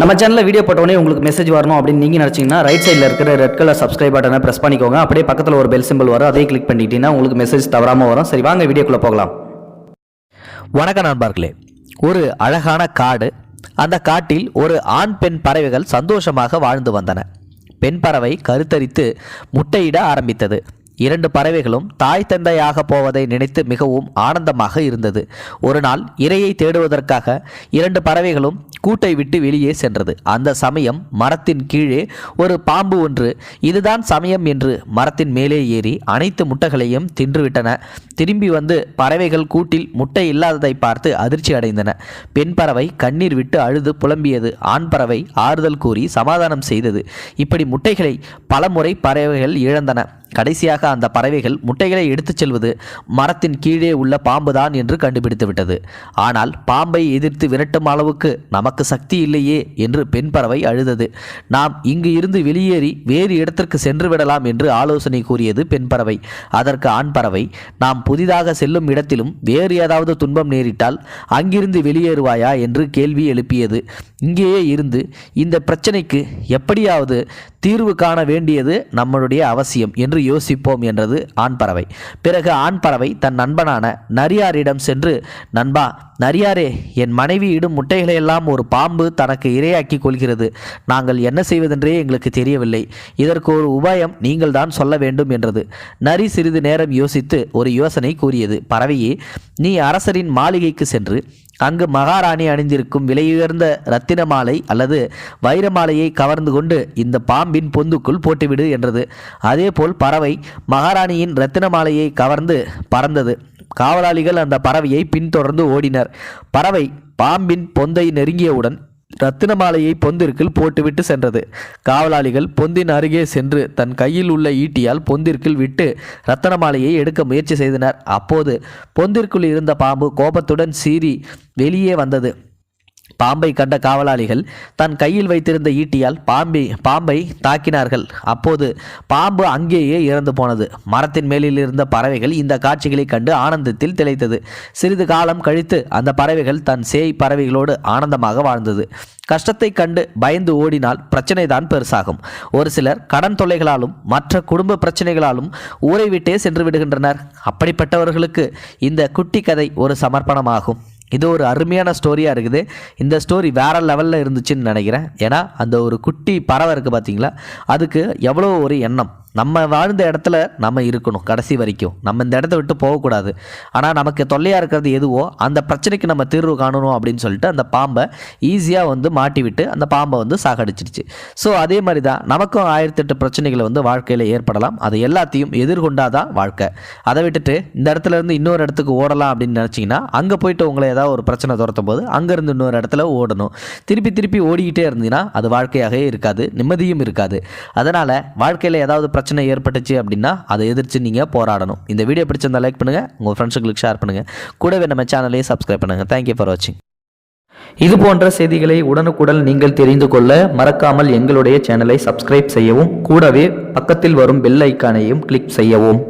நம்ம சேனலில் வீடியோ போட்டோடனே உங்களுக்கு மெசேஜ் வரணும் அப்படின்னு நீங்கள் நினச்சிங்கன்னா ரைட் சைடில் இருக்கிற ரெட் கலர் சப்ஸ்கிரைப் பட்டனை ப்ரெஸ் பண்ணிக்கோங்க. அப்படியே பக்கத்தில் ஒரு பெல் சிம்பிள் வரும். அதே கிளிக் பண்ணிட்டீங்கன்னா உங்களுக்கு மெசேஜ் தவறாமல் வரும். சரி வாங்க வீடியோக்குள்ளே போகலாம். வணக்கம் நண்பர்களே. ஒரு அழகான காடு அந்த காட்டில் ஒரு ஆண் பெண் பறவைகள் சந்தோஷமாக வாழ்ந்து வந்தன. பெண் பறவை கருத்தரித்து முட்டையிட ஆரம்பித்தது. இரண்டு பறவைகளும் தாய் தந்தையாக போவதை நினைத்து மிகவும் ஆனந்தமாக இருந்தது. ஒரு நாள் இரையை தேடுவதற்காக இரண்டு பறவைகளும் கூட்டை விட்டு வெளியே சென்றது. அந்த சமயம் மரத்தின் கீழே ஒரு பாம்பு ஒன்று இதுதான் சமயம் என்று மரத்தின் மேலே ஏறி அனைத்து முட்டைகளையும் தின்றுவிட்டன. திரும்பி வந்து பறவைகள் கூட்டில் முட்டை இல்லாததை பார்த்து அதிர்ச்சி அடைந்தன. பெண் பறவை கண்ணீர் விட்டு அழுது புலம்பியது. ஆண் பறவை ஆறுதல் கூறி சமாதானம் செய்தது. இப்படி முட்டைகளை பலமுறை பறவைகள் இழந்தன. கடைசியாக அந்த பறவைகள் முட்டைகளை எடுத்துச் செல்வது மரத்தின் கீழே உள்ள பாம்புதான் என்று கண்டுபிடித்து விட்டது. ஆனால் பாம்பை எதிர்த்து விரட்டும் அளவுக்கு நமக்கு சக்தி இல்லையே என்று பெண் பறவை அழுதது. நாம் இங்கு இருந்து வெளியேறி வேறு இடத்திற்கு சென்று விடலாம் என்று ஆலோசனை கூறியது பெண் பறவை. அதற்கு ஆண் பறவை நாம் புதிதாக செல்லும் இடத்திலும் வேறு ஏதாவது துன்பம் நேரிட்டால் அங்கிருந்து வெளியேறுவாயா? என்று கேள்வி எழுப்பியது. இங்கேயே இருந்து இந்த பிரச்சனைக்கு எப்படியாவது தீர்வு காண வேண்டியது நம்மளுடைய அவசியம் என்று யோசிப்போம் என்றது ஆண் பறவை. பிறகு ஆண் பறவை தன் நண்பனான நரியாரிடம் சென்று நண்பா நரியாரே என் மனைவி இடும் முட்டைகளை எல்லாம் ஒரு பாம்பு தனக்கு இரையாக்கி கொள்கிறது. நாங்கள் என்ன செய்வதென்றே எங்களுக்கு தெரியவில்லை. இதற்கு ஒரு உபாயம் நீங்கள் தான் சொல்ல வேண்டும் என்றது. நரி சிறிது நேரம் யோசித்து ஒரு யோசனை கூறியது. பறவையே நீ அரசரின் மாளிகைக்கு சென்று அங்கு மகாராணி அணிந்திருக்கும் விலையுயர்ந்த இரத்தின மாலை அல்லது வைர மாலையை கவர்ந்து கொண்டு இந்த பாம்பின் பொந்துக்குள் போட்டுவிடு என்றது. அதேபோல் பறவை மகாராணியின் ரத்தின மாலையை கவர்ந்து பறந்தது. காவலாளிகள் அந்த பறவையை பின்தொடர்ந்து ஓடினர். பறவை பாம்பின் பொந்தை நெருங்கியவுடன் ரத்தின மாலையை பொந்திற்குள் போட்டுவிட்டு சென்றது. காவலாளிகள் பொந்தின் அருகே சென்று தன் கையில் உள்ள ஈட்டியால் பொந்திற்குள் விட்டு ரத்தன மாலையை எடுக்க முயற்சி செய்தனர். அப்போது பொந்திற்குள் இருந்த பாம்பு கோபத்துடன் சீறி வெளியே வந்தது. பாம்பை கண்ட காவலாளிகள் தன் கையில் வைத்திருந்த ஈட்டியால் பாம்பை பாம்பை தாக்கினார்கள். அப்போது பாம்பு அங்கேயே இறந்து போனது. மரத்தின் மேலில் இருந்த பறவைகள் இந்த காட்சிகளை கண்டு ஆனந்தத்தில் திளைத்தது. சிறிது காலம் கழித்து அந்த பறவைகள் தன் சேய் பறவைகளோடு ஆனந்தமாக வாழ்ந்தது. கஷ்டத்தை கண்டு பயந்து ஓடினால் பிரச்சனை தான் பெருசாகும். ஒரு சிலர் கடன் தொல்லைகளாலும் மற்ற குடும்ப பிரச்சனைகளாலும் ஊரை விட்டே சென்று விடுகின்றனர். அப்படிப்பட்டவர்களுக்கு இந்த குட்டி கதை ஒரு சமர்ப்பணமாகும். இது ஒரு அருமையான ஸ்டோரியாக இருக்குது. இந்த ஸ்டோரி வேறு லெவலில் இருந்துச்சுன்னு நினைக்கிறேன். ஏன்னா அந்த ஒரு குட்டி பறவை இருக்குது பார்த்தீங்களா அதுக்கு எவ்வளோ ஒரு எண்ணம்? நம்ம வாழ்ந்த இடத்துல நம்ம இருக்கணும் கடைசி வரைக்கும். நம்ம இந்த இடத்த விட்டு போகக்கூடாது. ஆனால் நமக்கு தொல்லையாக இருக்கிறது எதுவோ அந்த பிரச்சனைக்கு நம்ம தீர்வு காணணும் அப்படின்னு சொல்லிட்டு அந்த பாம்பை ஈஸியாக வந்து மாட்டி விட்டு அந்த பாம்பை வந்து சாகடிச்சிடுச்சு ஸோ அதே மாதிரி தான் நமக்கும் ஆயிரத்தெட்டு பிரச்சனைகளை வந்து வாழ்க்கையில் ஏற்படலாம். அதை எல்லாத்தையும் எதிர்கொண்டாதான் வாழ்க்கை. அதை விட்டுட்டு இந்த இடத்துல இருந்து இன்னொரு இடத்துக்கு ஓடலாம் அப்படின்னு நினச்சிங்கன்னா அங்கே போயிட்டு உங்களை ஏதாவது ஒரு பிரச்சனை துரத்தும் போது அங்கேருந்து இன்னொரு இடத்துல ஓடணும். திருப்பி திருப்பி ஓடிக்கிட்டே இருந்தீங்கன்னா அது வாழ்க்கையாகவே இருக்காது. நிம்மதியும் இருக்காது. அதனால் வாழ்க்கையில் ஏதாவது பிரச்சனை ஏற்பட்டுச்சு அப்படின்னா அதை எதிர்த்து நீங்கள் போராடணும். இந்த வீடியோ பிடிச்சிருந்தா லைக் பண்ணுங்கள் உங்கள் ஃப்ரெண்ட்ஸுங்களுக்கு ஷேர் பண்ணுங்கள் கூடவே நம்ம சேனலையும் சப்ஸ்கிரைப் பண்ணுங்கள் தேங்க்யூ ஃபார் வாட்சிங் இது போன்ற செய்திகளை உடனுக்குடன் நீங்கள் தெரிந்து கொள்ள மறக்காமல் எங்களுடைய சேனலை சப்ஸ்கிரைப் செய்யவும் கூடவே பக்கத்தில் வரும் பெல் ஐக்கானையும் கிளிக் செய்யவும்.